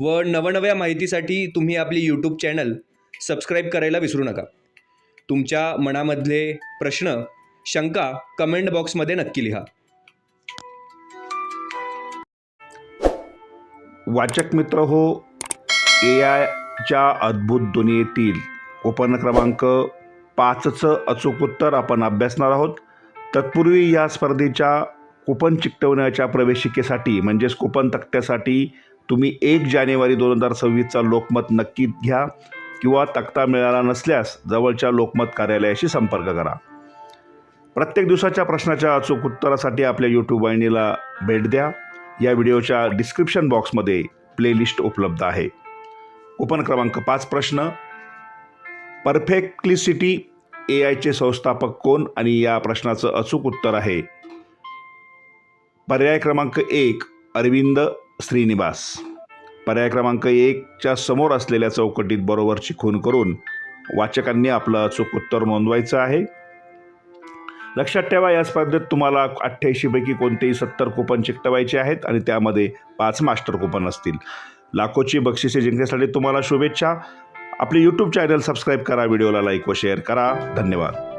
व नवनव्या माहितीसाठी तुम्ही आपली यूट्यूब चॅनल सबस्क्राईब करायला विसरू नका. तुमच्या मनामधले प्रश्न शंका कमेंट बॉक्समध्ये नक्की लिहा. वाचक मित्र हो ए आयच्या अद्भुत दुनियेतील उपन क्रमांक पाचचं अचूक उत्तर आपण अभ्यासणार आहोत. तत्पूर्वी या स्पर्धेच्या कुपन चिकटवण्याच्या प्रवेशिकेसाठी म्हणजेच कुपन तक्त्यासाठी तुम्ही एक जानेवारी दोन हजार सव्वीसचा लोकमत नक्की घ्या किंवा तक्ता मिळाला नसल्यास जवळच्या लोकमत कार्यालयाशी संपर्क करा. प्रत्येक दिवसाच्या प्रश्नाच्या अचूक उत्तरासाठी आपल्या यूट्यूब वाहिनीला भेट द्या. या व्हिडिओच्या डिस्क्रिप्शन बॉक्समध्ये प्लेलिस्ट उपलब्ध आहे. कुपन क्रमांक पाच प्रश्न. परफेक्टलिसिटी ए आयचे संस्थापक कोण आणि या प्रश्नाचं अचूक उत्तर आहे. पर्याय क्रमांक एक अरविंद श्रीनिवास. पर्याय क्रमांक एकच्या समोर असलेल्या चौकटीत बरोबरची खून करून वाचकांनी आपलं अचूक उत्तर नोंदवायचं आहे. लक्षात ठेवा या स्पर्धेत तुम्हाला अठ्ठ्याऐंशीपैकी कोणतेही सत्तर कुपन चिकटवायचे आहेत आणि त्यामध्ये पाच मास्टर कुपन असतील. लाखोची बक्षिसे जिंकण्यासाठी तुम्हाला शुभेच्छा. आपले यूट्यूब चॅनल सबस्क्राईब करा व्हिडिओला लाईक व शेअर करा. धन्यवाद.